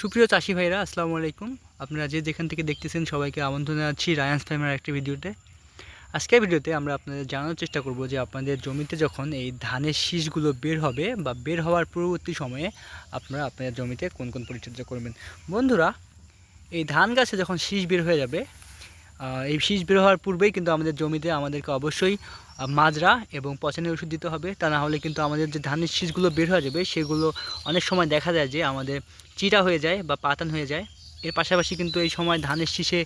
সুপ্রিয় চাষি ভাইরা আসসালামু আলাইকুম। আপনারা যে যেখান থেকে দেখতেছেন সবাইকে আমন্ত্রণ জানাচ্ছি রায়ান্স ফার্মের একটি ভিডিওতে। আজকের ভিডিওতে আমরা আপনাদের জানানোর চেষ্টা করব যে আপনাদের জমিতে যখন এই ধানের শীষগুলো বের হবে বা বের হওয়ার পূর্ববর্তী সময়ে আপনারা আপনাদের জমিতে কোন কোন পরিচর্যা করবেন? বন্ধুরা, এই ধান গাছে যখন শীষ বের হয়ে যাবে এই শীষ বের হওয়ার পূর্বেই কিন্তু আমাদের জমিতে আমাদেরকে অবশ্যই মাজরা এবং পচানের ওষুধ দিতে হবে। তা না হলে কিন্তু আমাদের যে ধানের শীষগুলো বের হয়ে যাবে, সেগুলো অনেক সময় দেখা যায় যে আমাদের চিরা হয়ে যায় বা পাতান হয়ে যায়। এর পাশাপাশি কিন্তু এই সময় ধানের শীষে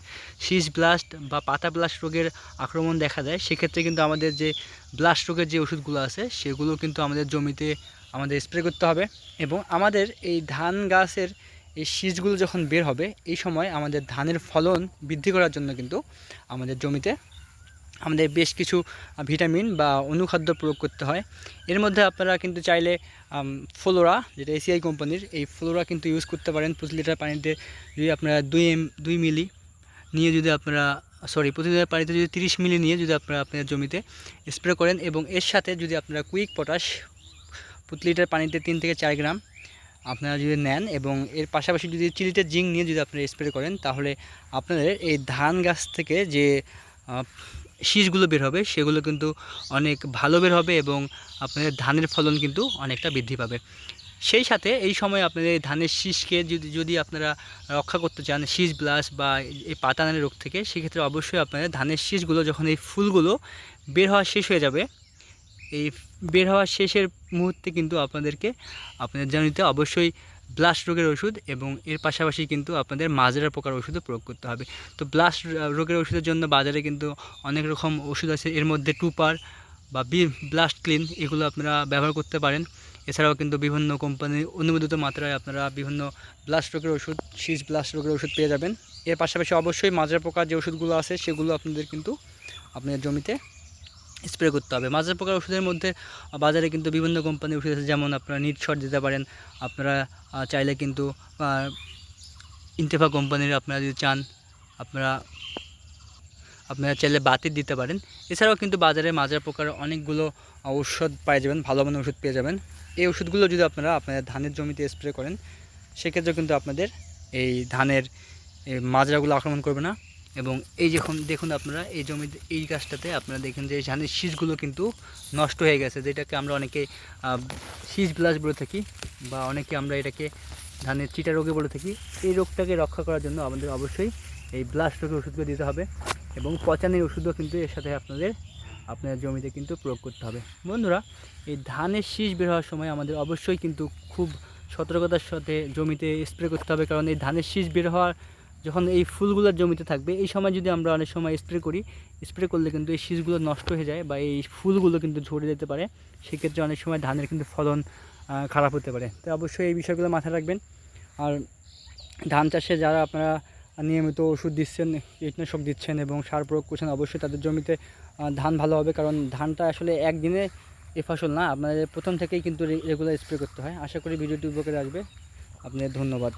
শীষ ব্লাস্ট বা পাতা ব্লাস্ট রোগের আক্রমণ দেখা যায় সেক্ষেত্রে কিন্তু আমাদের যে ব্লাস্ট রোগের যে ওষুধগুলো আছে, সেগুলো কিন্তু আমাদের জমিতে আমাদের স্প্রে করতে হবে এবং আমাদের এই ধান গাছের এই শীষগুলো যখন বের হবে, এই সময় আমাদের ধানের ফলন বৃদ্ধি করার জন্য কিন্তু আমাদের জমিতে আমাদের বেশ কিছু ভিটামিন বা অনুখাদ্য প্রয়োগ করতে হয়। এর মধ্যে আপনারা কিন্তু চাইলে ফ্লোরা, যেটা এসিআই কোম্পানির, এই ফ্লোরা কিন্তু ইউজ করতে পারেন। প্রতি লিটার পানিতে যদি আপনারা দুই এম, দুই মিলি নিয়ে যদি আপনারা সরি প্রতি লিটার পানিতে যদি তিরিশ মিলি নিয়ে যদি আপনারা আপনাদের জমিতে স্প্রে করেন এবং এর সাথে যদি আপনারা কুইক পটাশ প্রতি লিটার পানিতে তিন থেকে চার গ্রাম আপনারা যদি নেন এবং এর পাশাপাশি যদি চিলিতে জিঙ্ক নিয়ে যদি আপনারা স্প্রে করেন, তাহলে আপনাদের এই ধান গাছ থেকে যে শীষগুলো বের হবে, সেগুলো কিন্তু অনেক ভালো বের হবে এবং আপনাদের ধানের ফলন কিন্তু অনেকটা বৃদ্ধি পাবে। সেই সাথে এই সময় আপনাদের ধানের শীষকে যদি যদি আপনারা রক্ষা করতে চান, শীষ ব্লাস বা এই পাতানের রোগ থেকে, সেক্ষেত্রে অবশ্যই আপনাদের ধানের শীষগুলো, যখন এই ফুলগুলো বের হওয়া শেষ হয়ে যাবে, এই বের হওয়ার শেষের মুহূর্তে কিন্তু আপনাদেরকে, আপনাদের জানিতে অবশ্যই ব্লাস্ট রোগের ওষুধ এবং এর পাশাপাশি কিন্তু আপনাদের মাজরা পোকার ওষুধও প্রয়োগ করতে হবে। তো ব্লাস্ট রোগের ওষুধের জন্য বাজারে কিন্তু অনেক রকম ওষুধ আছে। এর মধ্যে টুপার বা বি ব্লাস্ট ক্লিন এগুলো আপনারা ব্যবহার করতে পারেন। এছাড়াও কিন্তু বিভিন্ন কোম্পানির অনুমোদিত মাত্রায় আপনারা বিভিন্ন ব্লাস্ট রোগের ওষুধ, শীষ ব্লাস্ট রোগের ওষুধ পেয়ে যাবেন। এর পাশাপাশি অবশ্যই মাজরা পোকার যে ওষুধগুলো আছে সেগুলো আপনাদের কিন্তু আপনাদের জমিতে স্প্রে করতে হবে। মাজরা পোকার ওষুধের মধ্যে বাজারে কিন্তু বিভিন্ন কোম্পানির ওষুধ আছে যেমন আপনারা নিট শট দিতে পারেন আপনারা চাইলে কিন্তু আহ, ইন্তেফা কোম্পানির আপনারা যদি চান আপনারা আপনারা চাইলে বাতিল দিতে পারেন। এছাড়াও কিন্তু বাজারে মাজরা পোকার অনেকগুলো ঔষধ পেয়ে যাবেন ভালো মানের ওষুধ পেয়ে যাবেন। এই ওষুধগুলো যদি আপনারা আপনাদের ধানের জমিতে স্প্রে করেন সেক্ষেত্রে কিন্তু আপনাদের এই ধানের মাজরাগুলো আক্রমণ করবে না। এবং এই যখন দেখুন আপনারা, এই জমিতে এই গাছটাতে আপনারা দেখেন যে ধানের শীষগুলো কিন্তু নষ্ট হয়ে গেছে, যেটাকে আমরা অনেকে শীষ ব্লাস বলে থাকি বা অনেকে আমরা এটাকে ধানের চিটা রোগে বলে থাকি, এই রোগটাকে রক্ষা করার জন্য আমাদের অবশ্যই এই ব্লাস্ট রোগের ওষুধগুলো দিতে হবে এবং পচানের ওষুধও কিন্তু এর সাথে আপনাদের আপনার জমিতে কিন্তু প্রয়োগ করতে হবে। বন্ধুরা, এই ধানের শীষ বের হওয়ার সময় আমাদের অবশ্যই কিন্তু খুব সতর্কতার সাথে জমিতে স্প্রে করতে হবে, কারণ এই ধানের শীষ বের হওয়ার যখন এই ফুলগুলোর জমিতে থাকবে, এই সময় যদি আমরা অনেক সময় স্প্রে করি স্প্রে করলে কিন্তু এই শীষগুলো নষ্ট হয়ে যায় বা এই ফুলগুলো কিন্তু ঝরে যেতে পারে। সেক্ষেত্রে অনেক সময় ধানের কিন্তু ফলন খারাপ হতে পারে। তো অবশ্যই এই বিষয়গুলো মাথায় রাখবেন। আর ধান চাষে যারা আপনারা নিয়মিত ওষুধ দিচ্ছেন, কীটনাশক দিচ্ছেন এবং সার প্রয়োগ করছেন, অবশ্যই তাদের জমিতে ধান ভালো হবে। কারণ ধানটা আসলে একদিনে এ ফসল না, আপনাদের প্রথম থেকেই কিন্তু রেগুলার স্প্রে করতে হয়। আশা করি ভিডিওটি উপকারে আসবে। আপনাদের ধন্যবাদ।